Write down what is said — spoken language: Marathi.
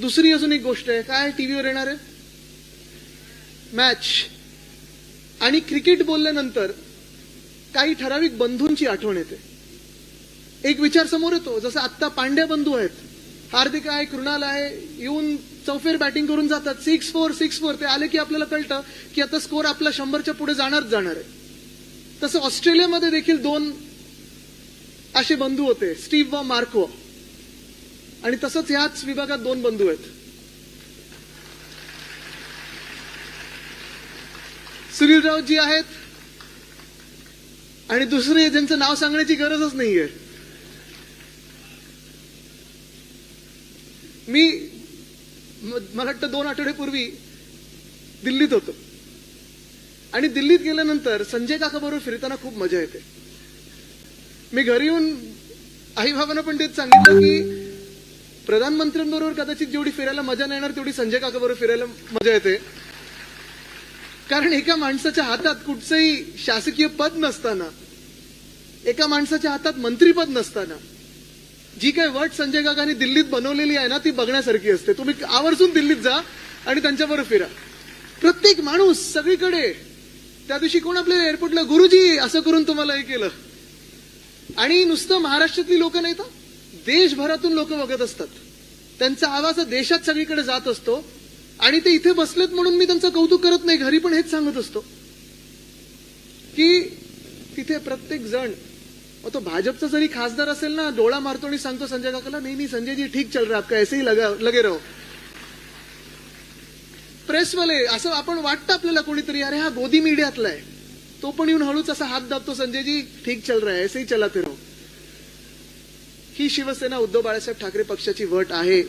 दुसरी अजून एक गोष्ट आहे. काय टीव्हीवर येणार आहे? मॅच आणि क्रिकेट बोलल्यानंतर काही ठराविक बंधूंची आठवण येते. एक विचार समोर येतो. जसं आत्ता पांड्या बंधू आहेत. हार्दिक आहे कृणाल आहे येऊन चौफेर बॅटिंग करून जातात. सिक्स फोर सिक्स फोर ते आले की आपल्याला कळतं की आता स्कोर आपला शंभरच्या पुढे जाणारच जाणार आहे. तसं ऑस्ट्रेलियामध्ये देखील दोन असे बंधू होते स्टीव्ह व मार्को आणि तसंच ह्याच विभागात दोन बंधू आहेत. सुनीलराव जी आहेत. आणि दुसरे ज्यांचं नाव सांगण्याची गरजच नाहीये. मी मला वाटतं दोन आठवड्यापूर्वी दिल्लीत होतो. आणि दिल्लीत गेल्यानंतर संजय काका बरोबर फिरताना खूप मजा येते. मी घरी येऊन आई बाबांना पण तेच सांगितलं की प्रधानमंत्र्यांबरोबर कदाचित जेवढी फिरायला मजा नाही येणार तेवढी संजय काका बरोबर फिरायला मजा येते. कारण एका माणसाच्या हातात कुठचंही शासकीय पद नसताना एका माणसाच्या हातात मंत्रीपद नसताना जी काही वट संजय काकांनी दिल्लीत बनवलेली आहे ना ती बघण्यासारखी असते. तुम्ही आवर्जून दिल्लीत जा आणि त्यांच्याबरोबर फिरा. प्रत्येक माणूस सगळीकडे त्या दिवशी कोण आपल्या एअरपोर्टला गुरुजी असं करून तुम्हाला हे केलं. आणि नुसतं महाराष्ट्रातली लोक नाही तर? देशभरातून लोक बघत असतात. त्यांचा आवाज देशात सगळीकडे जात असतो आणि ते इथे बसलेत म्हणून मी त्यांचं कौतुक करत नाही. घरी पण हेच सांगत असतो. की तिथे प्रत्येक जण मग तो भाजपचा जरी खासदार असेल ना डोळा मारतो आणि सांगतो संजय काकाला नाही नाही संजय जी ठीक चल रहा आपका ऐसे ही लगा लगे रहो. प्रेसवाले असं आपण वाटतं आपल्याला कोणीतरी अरे हा गोदी मीडियातला आहे. तो पण येऊन हळूच असा हात दाबतो संजयजी ठीक चल रहा है ऐसे ही चलाते रहो. ही शिवसेना उद्धव बाळासाहेब ठाकरे पक्षाची वट आहे.